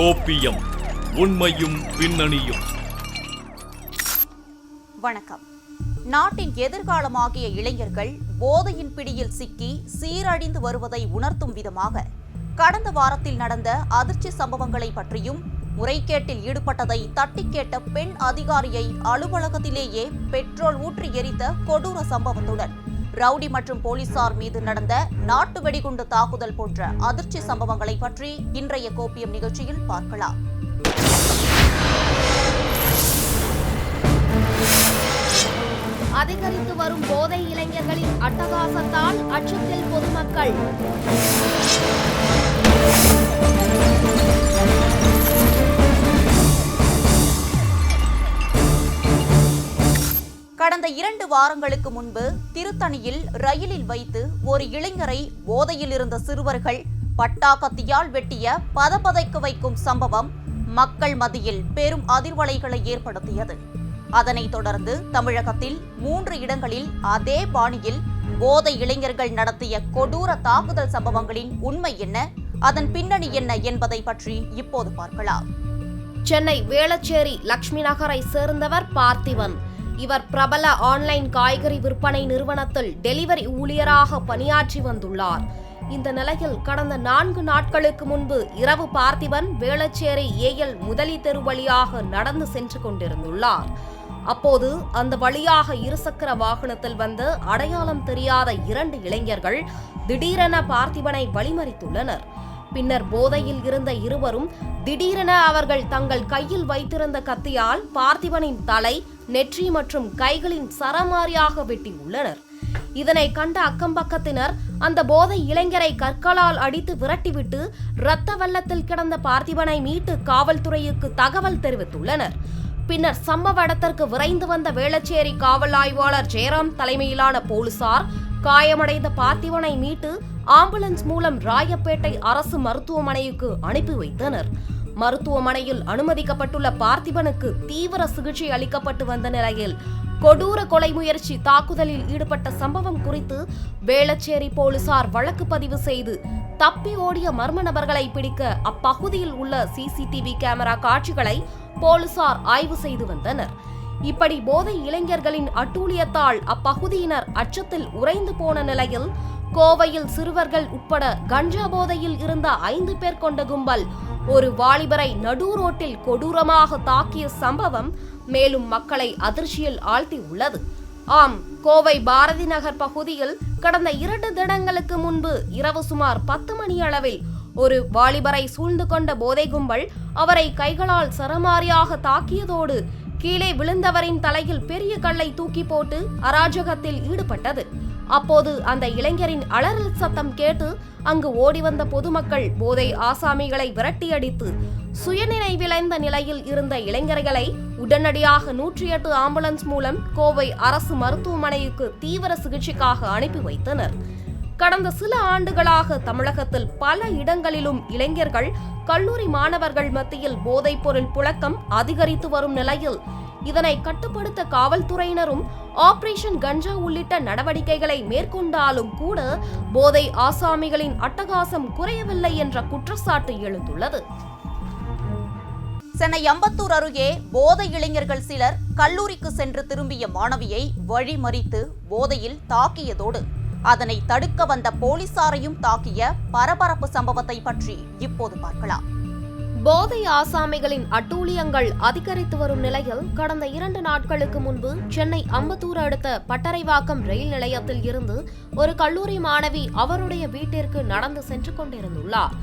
கோப்பியம். உண்மையும் பின்னணியும். வணக்கம். நாட்டின் எதிர்காலமாகிய இளைஞர்கள் போதையின் பிடியில் சிக்கி சீரழிந்து வருவதை உணர்த்தும் விதமாக கடந்த வாரத்தில் நடந்த அதிர்ச்சி சம்பவங்களை பற்றியும் முறைகேட்டில் ஈடுபட்டதை தட்டி கேட்ட பெண் அதிகாரியை அலுவலகத்திலேயே பெட்ரோல் ஊற்றி எரித்த கொடூர சம்பவத்துடன் ரவுடி மற்றும் போலீசார் மீது நடந்த நாட்டு வெடிகுண்டு தாக்குதல் போன்ற அதிர்ச்சி சம்பவங்களை பற்றி இன்றைய கோப்பியம் நிகழ்ச்சியில் பார்க்கலாம். அதிகரித்து வரும் போதை இளைஞர்களின் அட்டகாசத்தால் அச்சத்தில் பொதுமக்கள் வாரங்களுக்கு முன்பு திருத்தணியில் ரயிலில் வைத்து ஒரு இளைஞரை போதையில் இருந்த சிறுவர்கள் பட்டாக்கத்தியால் வெட்டிய பதபதைக்க வைக்கும் சம்பவம் மக்கள் மத்தியில் பெரும் அதிர்வலைகளை ஏற்படுத்தியது. அதனைத் தொடர்ந்து தமிழகத்தில் மூன்று இடங்களில் அதே பாணியில் போதை இளைஞர்கள் நடத்திய கொடூர தாக்குதல் சம்பவங்களின் உண்மை என்ன அதன் பின்னணி என்ன என்பதை பற்றி இப்போது பார்க்கலாம். சென்னை வேளச்சேரி லட்சுமி நகரை சேர்ந்தவர் பார்த்திவன் இவர் பிரபல ஆன்லைன் காய்கறி விற்பனை நிறுவனத்தில் டெலிவரி ஊழியராக பணியாற்றி வந்துள்ளார். இந்த நிலையில் கடந்த நான்கு நாட்களுக்கு முன்பு இரவு பார்த்திபன் வேளச்சேரி ஏஎல் முதலி தெரு வழியாக நடந்து சென்று கொண்டிருந்துள்ளார். அப்போது அந்த வழியாக இருசக்கர வாகனத்தில் வந்து அடையாளம் தெரியாத இரண்டு இளைஞர்கள் திடீரென பார்த்திபனை வழிமறித்துள்ளனர். பின்னர் போதையில் இருந்த இருவரும் திடீரென அவர்கள் தங்கள் கையில் வைத்திருந்த கத்தியால் பார்த்திபனின் தலை நெற்றி மற்றும் கைகளின் சரமாரியாக வெட்டியுள்ளனர் இதனை கண்ட அக்கம்பக்கத்தினர் அந்த போதை இளைஞரை கற்களால் அடித்து விரட்டிவிட்டு இரத்த வெள்ளத்தில் கிடந்த பார்த்திபனை மீட்டு காவல்துறைக்கு தகவல் தெரிவித்துள்ளனர். பின்னர் சம்பவ இடத்திற்கு விரைந்து வந்த வேளச்சேரி காவல் ஆய்வாளர் ஜெயராம் தலைமையிலான போலீசார் காயமடைந்த பார்த்திபனை மீட்டு ஆம்புலன்ஸ் மூலம் ராயப்பேட்டை அரசு மருத்துவமனைக்கு அனுப்பி வைத்தனர். மருத்துவமனையில் அனுமதிக்கப்பட்டுள்ள பார்த்திபனுக்கு தீவிர சிகிச்சை அளிக்கப்பட்டு வந்த நிலையில் கொடூர கொலை முயற்சி தாக்குதலில் ஈடுபட்ட சம்பவம் குறித்து வேளச்சேரி போலீசார் வழக்கு பதிவு செய்து தப்பி ஓடிய மர்ம நபர்களை பிடிக்க அப்பகுதியில் உள்ள சிசிடிவி கேமரா காட்சிகளை போலீசார் ஆய்வு செய்து வந்தனர். இப்படி போதை இளைஞர்களின் அட்டூழியத்தால் அப்பகுதியினர் அச்சத்தில் உறைந்து போன நிலையில் கோவையில் சிறுவர்கள் உட்பட கஞ்சா போதையில் இருந்த ஐந்து பேர் கொண்ட கும்பல் ஒரு வாலிபரை நடு ரோட்டில் கொடூரமாக தாக்கிய சம்பவம் மேலும் மக்களை அதிர்ச்சியில் ஆழ்த்தி உள்ளது ஆம் கோவை பாரதி நகர் பகுதியில் கடந்த இரண்டு தினங்களுக்கு முன்பு இரவு சுமார் பத்து மணி அளவில் ஒரு வாலிபரை சூழ்ந்து கொண்ட போதை கும்பல் அவரை கைகளால் சரமாரியாக தாக்கியதோடு கீழே விழுந்தவரின் தலையில் பெரிய கல்லை தூக்கி போட்டு அராஜகத்தில் ஈடுபட்டது. அப்போது அந்த இளைஞரின் அலறல் சத்தம் கேட்டு அங்கு ஓடிவந்த பொதுமக்கள் போதை ஆசாமிகளை விரட்டியடித்து சுயநினைவிழந்த நிலையில் இருந்த இளைஞர்களை உடனடியாக நூற்றி எட்டு ஆம்புலன்ஸ் மூலம் கோவை அரசு மருத்துவமனைக்கு தீவிர சிகிச்சைக்காக அனுப்பி வைத்தனர். கடந்த சில ஆண்டுகளாக தமிழகத்தில் பல இடங்களிலும் இளைஞர்கள் கல்லூரி மாணவர்கள் மத்தியில் போதைப்பொருள் புழக்கம் அதிகரித்து வரும் நிலையில். இதனை கட்டுப்படுத்த காவல்துறையினரும் ஆபரேஷன் கஞ்சா உள்ளிட்ட நடவடிக்கைகளை மேற்கொண்டாலும் கூட போதை ஆசாமிகளின் அட்டகாசம் குறையவில்லை என்ற குற்றச்சாட்டு எழுந்துள்ளது. சென்னை அம்பத்தூர் அருகே போதை இளைஞர்கள் சிலர் கல்லூரிக்கு சென்று திரும்பிய மாணவியை வழிமறித்து போதையில் தாக்கியதோடு அதனை தடுக்க வந்த போலீசாரையும் தாக்கிய பரபரப்பு சம்பவத்தை பற்றி இப்போது பார்க்கலாம். போதை ஆசாமிகளின் அட்டூழியங்கள் அதிகரித்து வரும் நிலையில் கடந்த இரண்டு நாட்களுக்கு முன்பு சென்னை அம்பத்தூர் அடுத்த பட்டறைவாக்கம் ரயில் நிலையத்தில் இருந்து ஒரு கல்லூரி மாணவி அவருடைய வீட்டிற்கு நடந்து சென்று கொண்டிருந்துள்ளார்.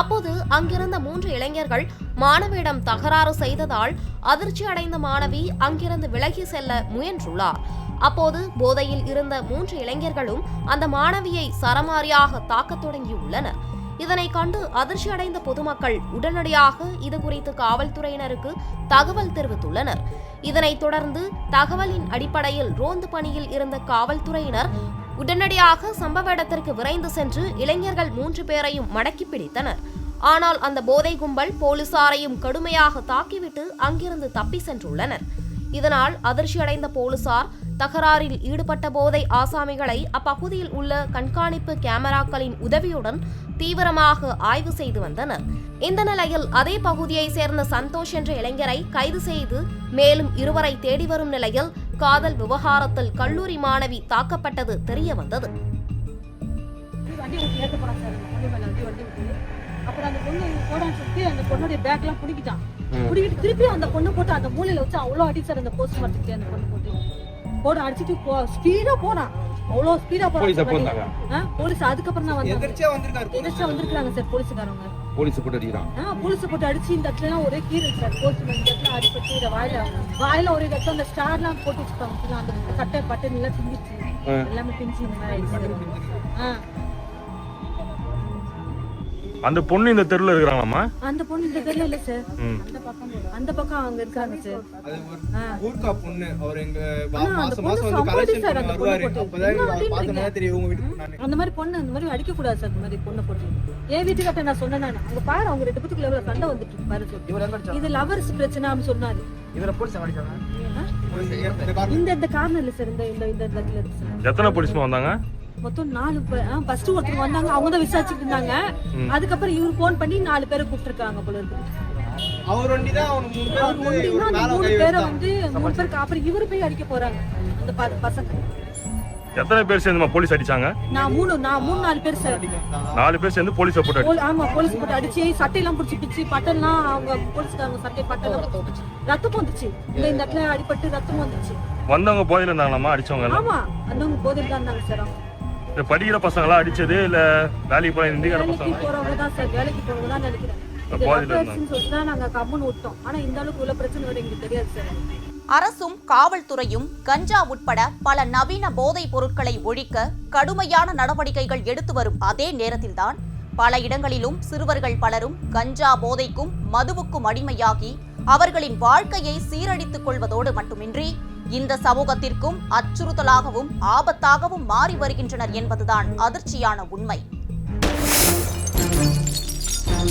அப்போது அங்கிருந்த மூன்று இளைஞர்கள் மாணவியிடம் தகராறு செய்ததால் அதிர்ச்சி அடைந்த மாணவி அங்கிருந்து விலகி செல்ல முயன்றுள்ளார். அப்போது போதையில் இருந்த மூன்று இளைஞர்களும் அந்த மாணவியை சரமாரியாக தாக்கத் தொடங்கியுள்ளனர். இதனை கண்டு அதிர்ச்சி அடைந்த பொதுமக்கள் உடனடியாக இது குறித்து காவல்துறையினருக்கு தகவல் தெரிவித்துள்ளனர். இதனைத் தொடர்ந்து தகவலின் அடிப்படையில் ரோந்து பணியில் இருந்த காவல்துறையினர் உடனடியாக சம்பவ இடத்திற்கு விரைந்து சென்று இளைஞர்கள் மூன்று பேரையும் மடக்கி பிடித்தனர். ஆனால் அந்த போதை கும்பல் போலீசாரையும் கடுமையாக தாக்கிவிட்டு அங்கிருந்து தப்பி சென்றுள்ளனர். இதனால் அதிர்ச்சியடைந்த போலீசார் தகராறில் ஈடுபட்ட போதை ஆசாமிகளை அப்பகுதியில் உள்ள கண்காணிப்பு கேமராக்களின் உதவியுடன் தீவிரமாக ஆய்வு செய்து வந்தனர். இந்த நிலையில் அதே பகுதியை சேர்ந்த சந்தோஷ் என்ற இளைஞரை கைது செய்து மேலும் இருவரை தேடி வரும் நிலையில் காதல் விவகாரத்தில் கல்லூரி மாணவி தாக்கப்பட்டது தெரிய வந்தது. அப்புறம் அந்த பொண்ணு போடான்னு சொல்லிட்டு அந்த பொண்ணுடைய பேக்லாம் பிடிக்கிட்டான் பிடிக்கிட்டு திருப்பி அந்த பொண்ணு போட்டு அந்த மூலையில வச்சு அவ்வளோ அடி சார் அந்த போஸ்ட் மார்ட்டுக்கு அந்த பொண்ணு போட்டு. போட அடிச்சிட்டு போ ஸ்பீடா போனான் அவ்வளோ ஸ்பீடா ஆ போலீஸ் அதுக்கப்புறம் தான் வந்தாங்க. எதிர்ச்சியா வந்திருக்காரு எதிர்த்தா வந்திருக்காங்க சார் போலீஸுக்காரங்க போலீஸ் போட்டு அடிக்கிறான். ஆ போலீஸ் போட்டு அடிச்சு இந்த இடத்துல எல்லாம் ஒரே கீரல் சார். போஸ்ட் இந்த இடத்துல அடிபட்டு இந்த வாயில வாயில ஒரே இடத்துல அந்த ஸ்டார்லாம் போட்டு வச்சுருக்காங்க அந்த சட்டை பட்டன் எல்லாம் ஆ. எல்லாமே பிஞ்சு இந்த மாதிரி ஆயிடுச்சு. ஆ. அந்த பொண்ணு இந்த தெருல இருக்கிறாங்களாமா அந்த பொண்ணு இந்த தெரியல இல்ல சார் ம். அந்த பக்கம் அவங்க இருக்காங்க சார் அது ஒரு ஆ. ஊர்க்கா பொண்ணு. அவர் எங்க அந்த மாசம் மாசம் வந்து கலெக்ஷன் சார், பண்ண அந்த வருவாரு. அப்பதான் இன்னும் இவங்க அப்படின்றீங்க. பார்த்தா தெரியும் உங்க வீட்டுக்கு நானு அந்த மாதிரி பொண்ணு அந்த மாதிரி அடிக்க கூடாது சார் அந்த மாதிரி பொண்ணை போட்டு. என் வீட்டுக்கிட்ட நான் சொன்னேன் நான். அங்க பாரு அவங்க ரெண்டு பேத்துக்குள்ள எவ்வளவு சண்டை வந்துட்டு இருக்கு பாரு இது லவர்ஸ் பிரச்சனை அப்படின்னு சொன்னாரு. இவரை போலீஸ் ஆ? இந்த இந்த இந்த காரணம் இல்ல சார் இந்த இந்த இந்த இடத்துல சார் எத்தனை போலீஸ்மா வந்தாங்க? மொத்தம் நாலு பேர் ஃபர்ஸ்ட் ஒருத்தர் வந்தாங்க அவங்க தான் விசாரிச்சுட்டு இருந்தாங்க. அதுக்கப்புறம் இவரு ஃபோன் பண்ணி நாலு பேரை கூப்பிட்டுருக்காங்க போல இருக்கு. அவர் வண்டி தான் அவனுக்கு மூணு பேர் வந்து மூணு பேருக்கு அப்புறம் இவரு போய் அடிக்க போறாங்க அந்த பசங்க. எத்தனை பேர் சேர்ந்துமா போலீஸ் அடிச்சாங்க? நான் மூணு நான் மூணு நாலு பேர் சார். நாலு பேர் சேர்ந்து போலீஸை போட்டு ஆமா போலீஸ் போட்டு அடிச்சு சட்டையெல்லாம் பிடிச்சி பிடிச்சி பட்டன்லாம் அவங்க போலீஸ்காரங்க சட்டை பட்டன் ரத்தம் வந்துச்சு. இந்த இந்த இடத்துல அடிபட்டு ரத்தம் வந்துச்சு. வந்தவங்க போதையில இருந்தாங்களாமா அடிச்சவங்க எல்லாம்? ஆமா அந்தவங்க போதையில் தான் இருந்தாங்க சார். இந்த படிக்கிற பசங்களா அடிச்சது இல்ல வேலைக்கு போற இந்திக்கார பசங்க போறவங்க தான் சார். வேலைக்கு போறவங்க தான் நினைக்கிறேன் அரசும் காவல்துறையும் கஞ்சா உட்பட பல நவீன போதைப் பொருட்களை ஒழிக்க கடுமையான நடவடிக்கைகள் எடுத்து வரும் அதே நேரத்தில்தான் பல இடங்களிலும் சிறுவர்கள் பலரும் கஞ்சா போதைக்கும் மதுவுக்கும் அடிமையாகி அவர்களின் வாழ்க்கையை சீரழித்துக் கொள்வதோடு மட்டுமின்றி இந்த சமூகத்திற்கும் அச்சுறுத்தலாகவும் ஆபத்தாகவும் மாறி வருகின்றனர் என்பதுதான் அதிர்ச்சியான உண்மை.